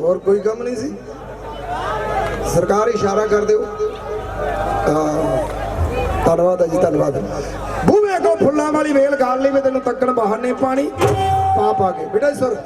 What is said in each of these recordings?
ਹੋਰ ਕੋਈ ਕੰਮ ਨਹੀਂ ਸੀ? ਸਰਕਾਰ ਇਸ਼ਾਰਾ ਕਰ ਦਿਓ। ਧੰਨਵਾਦ ਹੈ ਜੀ, ਧੰਨਵਾਦ। ਬੂਵੇਂ ਕੋ ਫੁੱਲਾਂ ਵਾਲੀ ਵੇਲ ਗਾਲ ਲਈ ਮੈਂ ਤੈਨੂੰ ਤੱਕਣ ਬਾਹਰ ਬਹਾਨੇ ਪਾਣੀ। ਪਾ ਪਾ ਕੇ ਬੇਟਾ ਸਰ।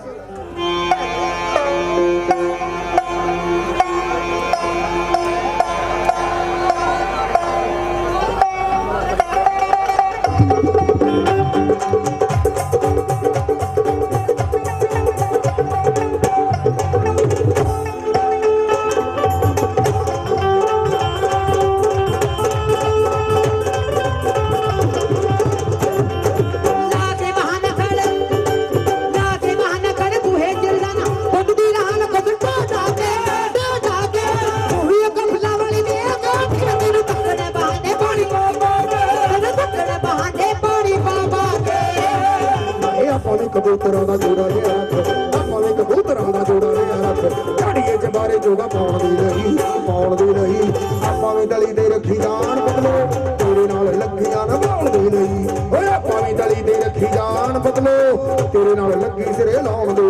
ਕਬੂਤਰਾਂ ਦਾ ਜੋੜਾ ਲਿਆ ਰੱਖ ਆਪਾਂ ਕਬੂਤਰਾਂ ਦਾ ਜੋੜਾ ਲਿਆ ਰੱਖ ਘੜੀਏ ਚ ਬਾਰੇ ਜੋਗਾ ਪਾਉਣ ਦੀ ਰਹੀ ਪਾਉਣ ਦੀ ਰਹੀ ਆਪਾਂ ਵੀ ਦਲੀ ਦੇ ਰੱਖੀ ਜਾਨ ਬਦਲੋ, ਤੇਰੇ ਨਾਲ ਲੱਗੀਆਂ ਨਾ ਬਾਉਣ ਦੀ ਨਹੀਂ। ਓਏ, ਆਪਾਂ ਵੀ ਦਲੀ ਦੇ ਰੱਖੀ ਜਾਨ ਬਦਲੋ, ਤੇਰੇ ਨਾਲ ਲੱਗੀ ਸਿਰੇ ਲਾਉਣ ਦੇ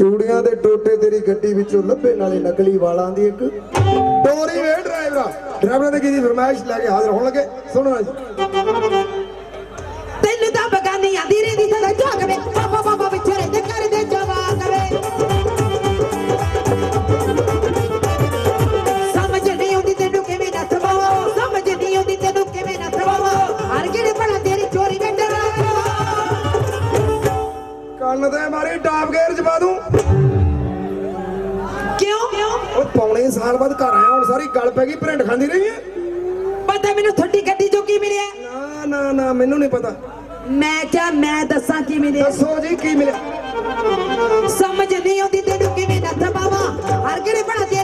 ਚੂੜੀਆਂ ਦੇ ਟੋਟੇ ਤੇਰੀ ਗੱਡੀ ਵਿੱਚੋਂ ਲੱਭੇ ਨਾਲੇ ਨਕਲੀ ਵਾਲਾਂ ਦੀ ਇੱਕ ਟੋਰੀ ਵੇ ਡਰਾਈਵਰਾ। ਡਰਾਈਵਰਾਂ ਨੇ ਕਿਹਦੀ ਫਰਮਾਇਸ਼ ਲੈ ਕੇ ਹਾਜ਼ਰ ਹੋਣ ਲੱਗੇ? ਸੁਣੋ ਜੀ। ਸਾਲ ਬਾਅਦ ਘਰ ਆਇਆ ਹੁਣ ਸਾਰੀ ਗੱਲ ਪੈ ਗਈ ਭਰਿੰਡ ਖਾਂਦੀ ਰਹੀ ਹੈ? ਪਤਾ ਮੈਨੂੰ ਤੁਹਾਡੀ ਗੱਡੀ ਜੋ ਕੀ ਮਿਲਿਆ? ਨਾ ਨਾ ਨਾ ਮੈਨੂੰ ਨਹੀਂ ਪਤਾ। ਮੈਂ ਕਿਹਾ ਮੈਂ ਦੱਸਾਂ ਕੀ ਮਿਲਿਆ। ਦੱਸੋ ਜੀ ਕੀ ਮਿਲਿਆ? ਸਮਝ ਨਹੀਂ ਆਉਂਦੀ ਤੈਨੂੰ ਕਿਵੇਂ ਨਾ ਸਵਾਵਾ ਹਰ ਕਿਹੜੇ ਚੋਰੀ ਦੇ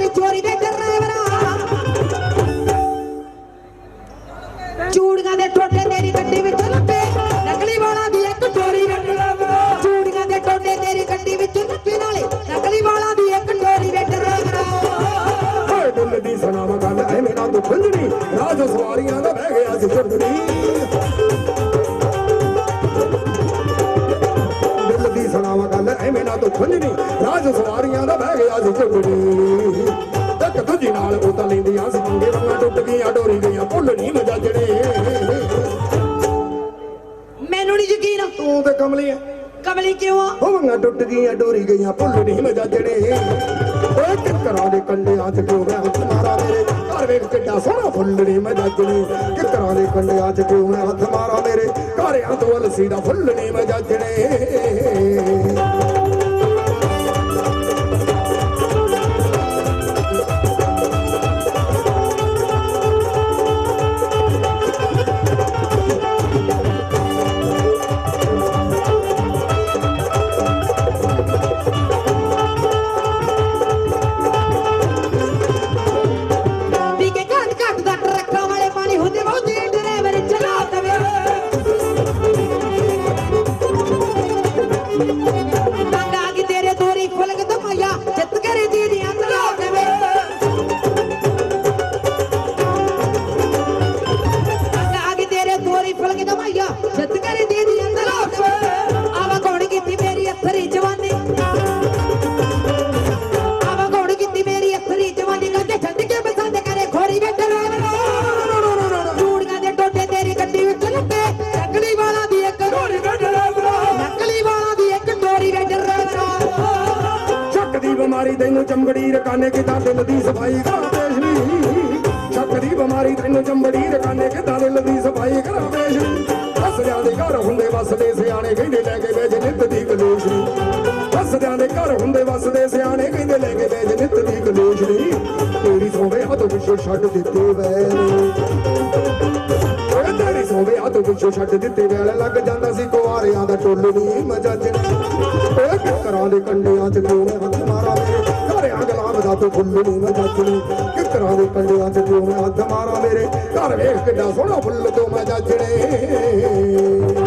ਦਿਲ ਦੀ ਸੁਣਾਵਾ ਗੱਲ ਐਵੇਂ ਨਾ ਤੂੰ ਖੁੰਝਣੀ ਰਾਜ ਸਵਾਰੀਆਂ ਦਾ ਬਹਿ ਗਿਆ ਸੀ ਚੁੰਦੜੀ ਇੱਕ ਦੂਜੀ ਨਾਲ ਉਹ ਤਾਂ ਲੈਂਦੀਆਂ ਸੀ ਮੰਗੇ ਰੰਗਾਂ ਟੁੱਟ ਗਈਆਂ ਡੋਰੀ ਗਈਆਂ ਭੁੱਲ ਨਹੀਂ ਮਜਾ ਜੜੇ ਮੈਨੂੰ ਨਹੀਂ ਯਕੀਨ। ਤੂੰ ਤੇ ਕਮਲੀ ਐ ਕਮਲੀ ਕਿਉਂ ਆ? ਹੋਵਾਂਗਾ ਟੁੱਟ ਗਈਆਂ ਡੋਰੀ ਗਈਆਂ ਭੁੱਲ ਨਹੀਂ ਮਜਾ ਜੜੇ ਓਏ ਕਿਕਰਾਂ ਦੇ ਕੰਡਿਆਂ 'ਚ ਕਿਉਂ ਮੈਂ ਹੱਥ ਮਾਰਾ ਮੇਰੇ? ਘਰ ਵੇਖ ਕਿੱਡਾ ਸੋਹਣਾ ਫੁੱਲਣੀ ਮੈਂ ਜੱਜਣੀ ਕਿੱਕਰਾਂ ਦੇ ਕੰਡਿਆਂ 'ਚ ਕਿਉਂ ਮੈਂ ਹੱਥ ਮਾਰਾ ਮੇਰੇ? ਘਰ ਤੋਂ ਅਲਸੀ ਦਾ ਫੁੱਲਣੀ ਮੈਂ ਜੱਜਣੇ ਤੈਨੂੰ ਚੰਬੜੀ ਰਕਾਨੇ ਕਿਦਾਂ ਦਿਲ ਦੀ ਸਫ਼ਾਈ ਕਰਾਂ ਪੇਸ਼ਰੀ ਚੱਕ ਦੀ ਬਿਮਾਰੀ ਤੈਨੂੰ ਚੰਬੜੀ ਰਕਾਨੇ ਕਿਦਾਂ ਦਿਲ ਦੀ ਸਫ਼ਾਈ ਕਰਾਂ ਪੇਸ਼ਰੀ ਹੱਸਦਿਆਂ ਦੇ ਘਰ ਹੁੰਦੇ ਵਸਦੇ ਸਿਆਣੇ ਕਹਿੰਦੇ ਲੈ ਕੇ ਵੇਜ ਨਿੱਤ ਦੀ ਕਲੇਸ਼ਰੀ ਹੱਸਦਿਆਂ ਦੇ ਘਰ ਹੁੰਦੇ ਵਸਦੇ ਸਿਆਣੇ ਕਹਿੰਦੇ ਲੈ ਕੇ ਵੇਜ ਨਿੱਤ ਦੀ ਕਲੇਸ਼ਰੀ ਤੇਰੀ ਸੋਵੇ ਹੱਥ ਪਿੱਛੋਂ ਛੱਡ ਦਿੱਤੇ ਵੈਲ ਤੇਰੀ ਸੋਵੇ ਹੱਥ ਪਿੱਛੋਂ ਛੱਡ ਦਿੱਤੇ ਵੈਲ ਲੱਗ ਜਾਂਦਾ ਸੀ ਕੁਆਰਿਆਂ ਦਾ ਟੋਲ ਨਹੀਂ ਮਜਾਜਣ ਓਏ ਕਿਕਰਾਂ ਦੇ ਕੰਡਿਆਂ 'ਚ ਕਿਉਂ ਹੱਥ ਮਾਰਾ ਮੇਰੇ ਘਰਿਆਂ ਗਲਾਮ ਦਾ ਤੂੰ ਫੁੱਲ ਨਹੀਂ ਮਜਾਜਣੀ ਕਿਕਰਾਂ ਦੇ ਕੰਡਿਆਂ 'ਚ ਕਿਉਂ ਹੱਥ ਮਾਰਾ ਮੇਰੇ? ਘਰ ਵੇਖ ਕਿੱਡਾ ਸੋਹਣਾ ਫੁੱਲ ਤੋਂ ਮੈਂ ਮਜਾਜਣੇ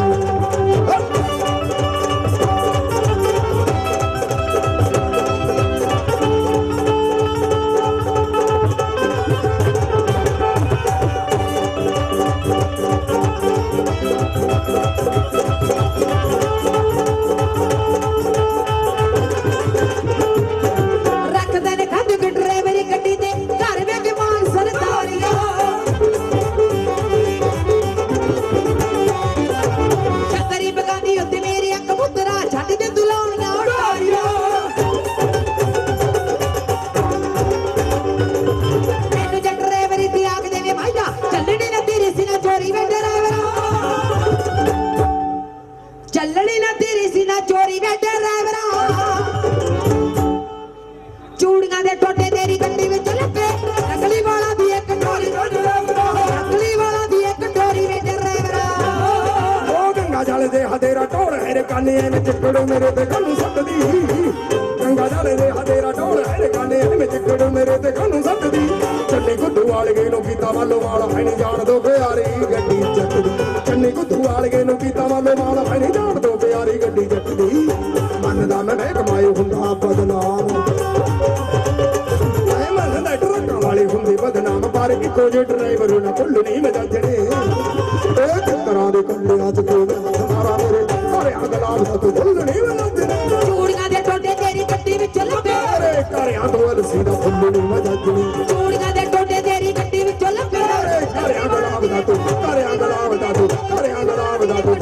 ਵਾਲਗੇ ਨੂੰ ਹੈ ਨਹੀਂ ਜਾਣ ਦੋ ਪਿਆਰੀ ਗੱਡੀ ਚੱਕਦੀ। ਚੰਨੀ ਗੁੱਦੂ ਵਾਲਗੇ ਨੂੰ ਕੀਤਾ ਵੱਲੋਂ ਵਾਲ ਹੈ ਨਹੀਂ ਜਾਣ ਦੋ ਪਿਆਰੀ ਗੱਡੀ ਚੱਕਦੀ। ਮੰਨਦਾ ਮੈਂ ਮੈਂ ਕਮਾਏ ਹੁੰਦਾ ਬਦਨਾਮ। ਐ ਮੰਨਦਾ ਟਰੱਕਾਂ ਵਾਲੀ ਹੁੰਦੀ ਬਦਨਾਮ, ਪਰ ਇੱਕੋ ਜਿਹੇ ਡਰਾਈਵਰ ਨਾ ਭੁੱਲ ਨਹੀਂ ਮੈਂ ਜੱਜਣੇ ਇਹ ਚੱਕਰਾਂ ਦੇ ਕੰਡਿਆਂ ਚ ਕੋਈ ਸਾਰਾ ਮੇਰੇ ਘਰੇ ਅਗਲਾਬ ਤੂੰ ਭੁੱਲ ਨਹੀਂ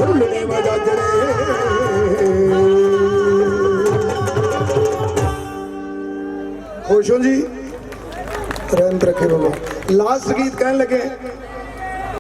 ਅਗਲਾਬ ਦਾ ਤੂੰ ਭੁੱਲ ਨਹੀਂ ਮੈਂ ਜੱਜਣੇ ਖੁਸ਼ ਹੋ ਜੀ ਰਹਿਮਤ ਰੱਖੇ